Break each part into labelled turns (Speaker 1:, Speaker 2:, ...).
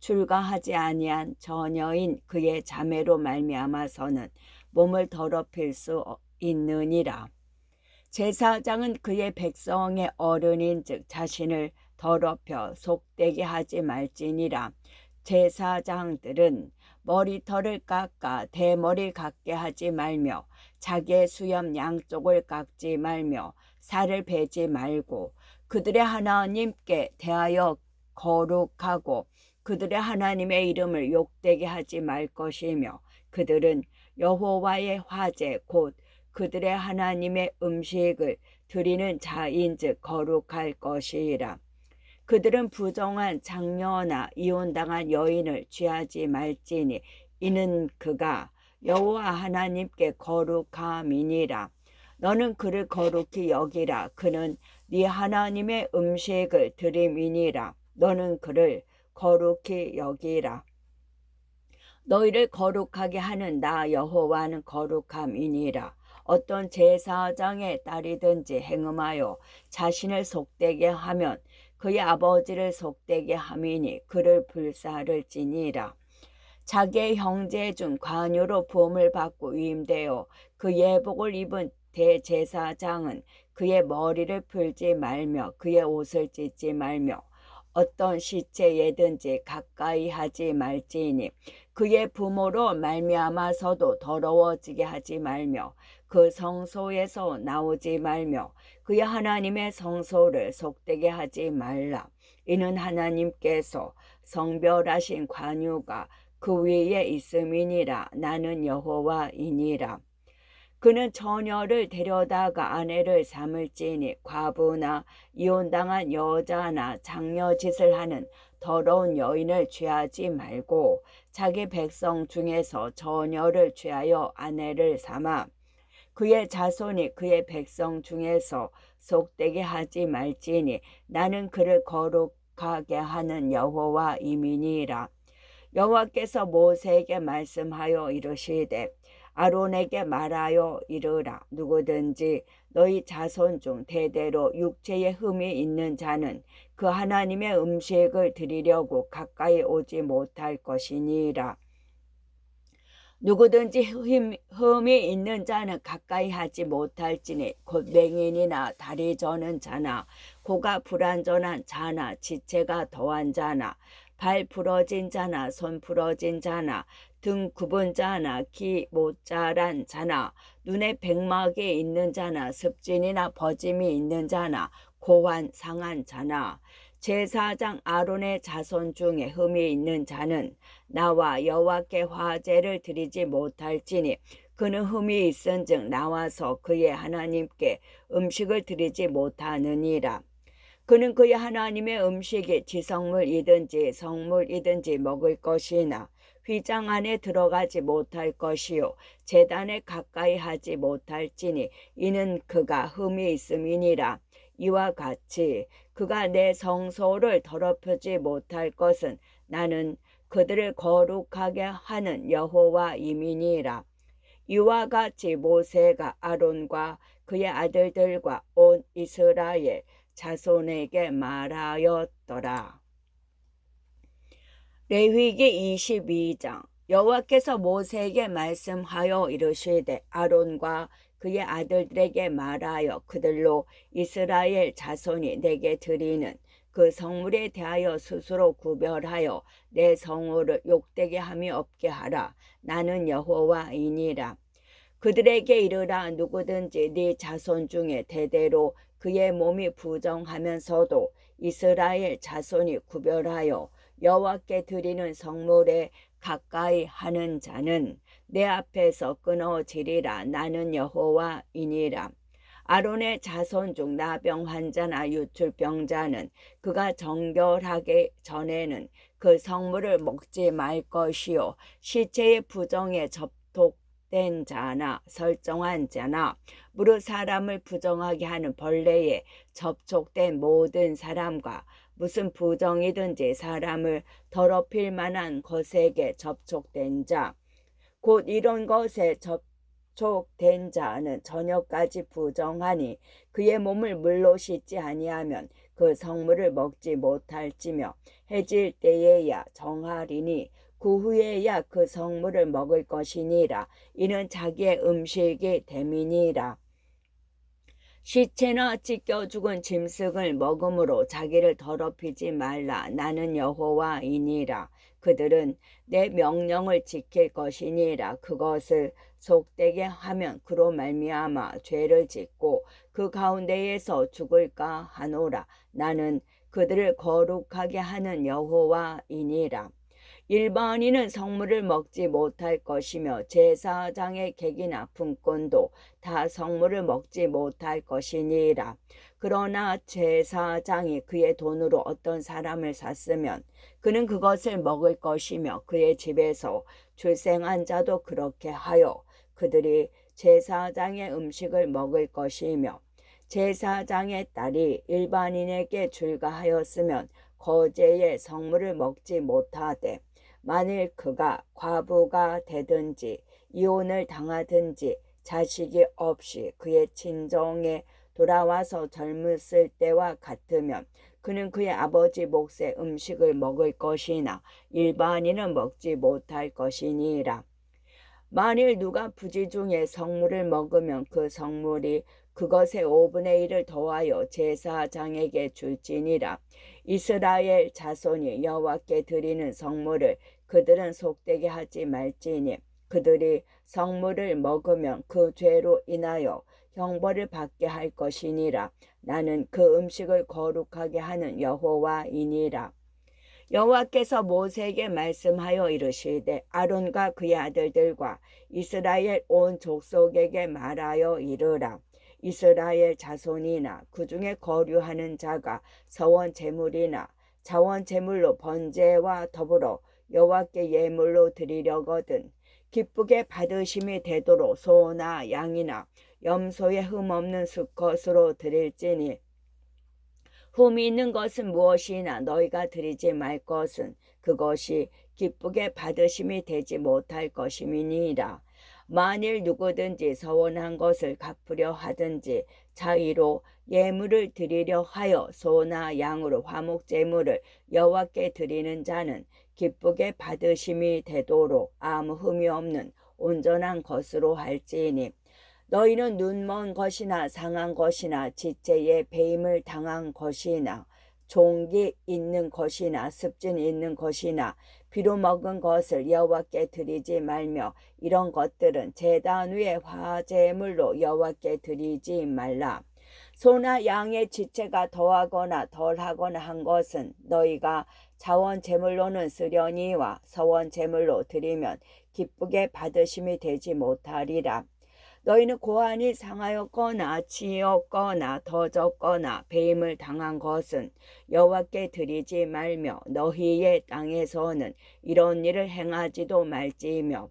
Speaker 1: 출가하지 아니한 처녀인 그의 자매로 말미암아서는 몸을 더럽힐 수 있느니라. 제사장은 그의 백성의 어른인 즉 자신을 더럽혀 속되게 하지 말지니라. 제사장들은 머리털을 깎아 대머리 갖게 하지 말며 자기의 수염 양쪽을 깎지 말며 살을 베지 말고 그들의 하나님께 대하여 거룩하고 그들의 하나님의 이름을 욕되게 하지 말 것이며 그들은 여호와의 화제 곧 그들의 하나님의 음식을 드리는 자인즉 거룩할 것이라. 그들은 부정한 장녀나 이혼당한 여인을 취하지 말지니 이는 그가 여호와 하나님께 거룩함이니라. 너는 그를 거룩히 여기라. 그는 네 하나님의 음식을 드림이니라. 너는 그를 거룩히 여기라. 너희를 거룩하게 하는 나 여호와는 거룩함이니라. 어떤 제사장의 딸이든지 행음하여 자신을 속되게 하면 그의 아버지를 속되게 함이니 그를 불사를지니라. 자기의 형제 중 관유로 부음을 받고 위임되어 그 예복을 입은 대제사장은 그의 머리를 풀지 말며 그의 옷을 찢지 말며 어떤 시체에든지 가까이 하지 말지니 그의 부모로 말미암아서도 더러워지게 하지 말며 그 성소에서 나오지 말며 그의 하나님의 성소를 속되게 하지 말라. 이는 하나님께서 성별하신 관유가 그 위에 있음이니라 나는 여호와이니라. 그는 처녀를 데려다가 아내를 삼을지니 과부나 이혼당한 여자나 장녀 짓을 하는 더러운 여인을 취하지 말고 자기 백성 중에서 처녀를 취하여 아내를 삼아 그의 자손이 그의 백성 중에서 속되게 하지 말지니 나는 그를 거룩하게 하는 여호와 이민이라. 여호와께서 모세에게 말씀하여 이르시되 아론에게 말하여 이르라 누구든지 너희 자손 중 대대로 육체에 흠이 있는 자는 그 하나님의 음식을 드리려고 가까이 오지 못할 것이니라. 누구든지 흠, 흠이 있는 자는 가까이 하지 못할지니 곧 맹인이나 다리 저는 자나 고가 불안전한 자나 지체가 더한 자나 발 부러진 자나 손 부러진 자나 등 굽은 자나 기못 자란 자나 눈에 백막이 있는 자나 습진이나 버짐이 있는 자나 고환 상한 자나 제사장 아론의 자손 중에 흠이 있는 자는 나와 여호와께 화제를 드리지 못할지니 그는 흠이 있은즉 나와서 그의 하나님께 음식을 드리지 못하느니라. 그는 그의 하나님의 음식이 지성물이든지 성물이든지 먹을 것이나 휘장 안에 들어가지 못할 것이요. 재단에 가까이 하지 못할지니 이는 그가 흠이 있음이니라. 이와 같이 그가 내 성소를 더럽히지 못할 것은 나는 그들을 거룩하게 하는 여호와 이민이라. 이와 같이 모세가 아론과 그의 아들들과 온 이스라엘 자손에게 말하였더라. 레위기 22장 여호와께서 모세에게 말씀하여 이르시되 아론과 그의 아들들에게 말하여 그들로 이스라엘 자손이 내게 드리는 그 성물에 대하여 스스로 구별하여 내 성호를 욕되게 함이 없게 하라. 나는 여호와이니라. 그들에게 이르라 누구든지 네 자손 중에 대대로 그의 몸이 부정하면서도 이스라엘 자손이 구별하여 여호와께 드리는 성물에 가까이 하는 자는 내 앞에서 끊어지리라. 나는 여호와이니라. 아론의 자손 중 나병 환자나 유출병자는 그가 정결하게 전에는 그 성물을 먹지 말 것이요. 시체의 부정에 접 접촉된 자나 설정한 자나 무릇 사람을 부정하게 하는 벌레에 접촉된 모든 사람과 무슨 부정이든지 사람을 더럽힐 만한 것에게 접촉된 자, 곧 이런 것에 접촉된 자는 저녁까지 부정하니 그의 몸을 물로 씻지 아니하면 그 성물을 먹지 못할지며 해질 때에야 정하리니 그 후에야 그 성물을 먹을 것이니라. 이는 자기의 음식이 됨이니라 시체나 찢겨 죽은 짐승을 먹음으로 자기를 더럽히지 말라. 나는 여호와이니라. 그들은 내 명령을 지킬 것이니라. 그것을 속되게 하면 그로 말미암아 죄를 짓고 그 가운데에서 죽을까 하노라. 나는 그들을 거룩하게 하는 여호와이니라 일반인은 성물을 먹지 못할 것이며 제사장의 객이나 분권도 다 성물을 먹지 못할 것이니라. 그러나 제사장이 그의 돈으로 어떤 사람을 샀으면 그는 그것을 먹을 것이며 그의 집에서 출생한 자도 그렇게 하여 그들이 제사장의 음식을 먹을 것이며 제사장의 딸이 일반인에게 출가하였으면 거제의 성물을 먹지 못하되 만일 그가 과부가 되든지 이혼을 당하든지 자식이 없이 그의 친정에 돌아와서 젊었을 때와 같으면 그는 그의 아버지 몫의 음식을 먹을 것이나 일반인은 먹지 못할 것이니라. 만일 누가 부지 중에 성물을 먹으면 그 성물이 그것의 5분의 1을 더하여 제사장에게 줄지니라. 이스라엘 자손이 여호와께 드리는 성물을 그들은 속되게 하지 말지니 그들이 성물을 먹으면 그 죄로 인하여 형벌을 받게 할 것이니라. 나는 그 음식을 거룩하게 하는 여호와이니라. 여호와께서 모세에게 말씀하여 이르시되 아론과 그의 아들들과 이스라엘 온 족속에게 말하여 이르라. 이스라엘 자손이나 그 중에 거류하는 자가 서원 제물이나 자원 제물로 번제와 더불어 여호와께 예물로 드리려거든 기쁘게 받으심이 되도록 소나 양이나 염소의 흠 없는 수컷으로 드릴지니 흠이 있는 것은 무엇이나 너희가 드리지 말 것은 그것이 기쁘게 받으심이 되지 못할 것임이니라. 만일 누구든지 서원한 것을 갚으려 하든지 자의로 예물을 드리려 하여 소나 양으로 화목 제물을 여호와께 드리는 자는 기쁘게 받으심이 되도록 아무 흠이 없는 온전한 것으로 할지니 너희는 눈먼 것이나 상한 것이나 지체에 배임을 당한 것이나 종기 있는 것이나 습진 있는 것이나 비로 먹은 것을 여호와께 드리지 말며 이런 것들은 제단 위에 화제물로 여호와께 드리지 말라. 소나 양의 지체가 더하거나 덜하거나 한 것은 너희가 자원 제물로는 쓰려니와 서원 제물로 드리면 기쁘게 받으심이 되지 못하리라. 너희는 고안이 상하였거나 치였거나 더졌거나 배임을 당한 것은 여호와께 드리지 말며 너희의 땅에서는 이런 일을 행하지도 말지며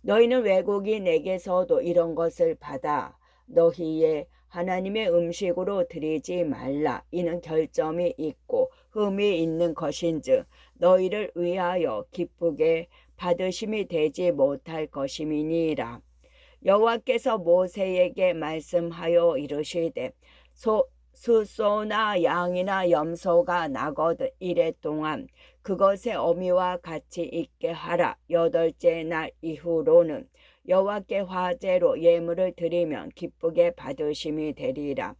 Speaker 1: 너희는 외국인에게서도 이런 것을 받아 너희의 하나님의 음식으로 드리지 말라. 이는 결점이 있고 흠이 있는 것인즉 너희를 위하여 기쁘게 받으심이 되지 못할 것임이니라 여호와께서 모세에게 말씀하여 이르시되 소, 수소나 양이나 염소가 나거든 이래 동안 그것의 어미와 같이 있게 하라. 여덟째 날 이후로는 여호와께 화제로 예물을 드리면 기쁘게 받으심이 되리라.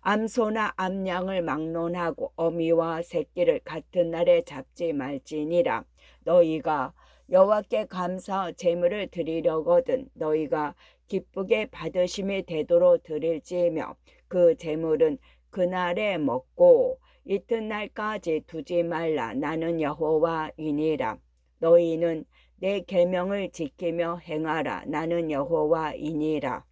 Speaker 1: 암소나 암양을 막론하고 어미와 새끼를 같은 날에 잡지 말지니라. 너희가 여호와께 감사 제물을 드리려거든 너희가 기쁘게 받으심이 되도록 드릴지며 그 제물은 그날에 먹고 이튿날까지 두지 말라. 나는 여호와이니라. 너희는 내 계명을 지키며 행하라. 나는 여호와이니라.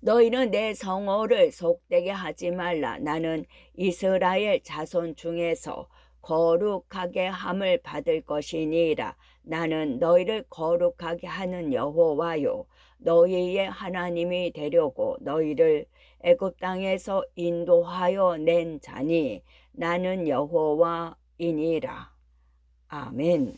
Speaker 1: 너희는 내 성호를 속되게 하지 말라. 나는 이스라엘 자손 중에서 거룩하게 함을 받을 것이니라. 나는 너희를 거룩하게 하는 여호와요. 너희의 하나님이 되려고 너희를 애굽 땅에서 인도하여 낸 자니 나는 여호와이니라. 아멘.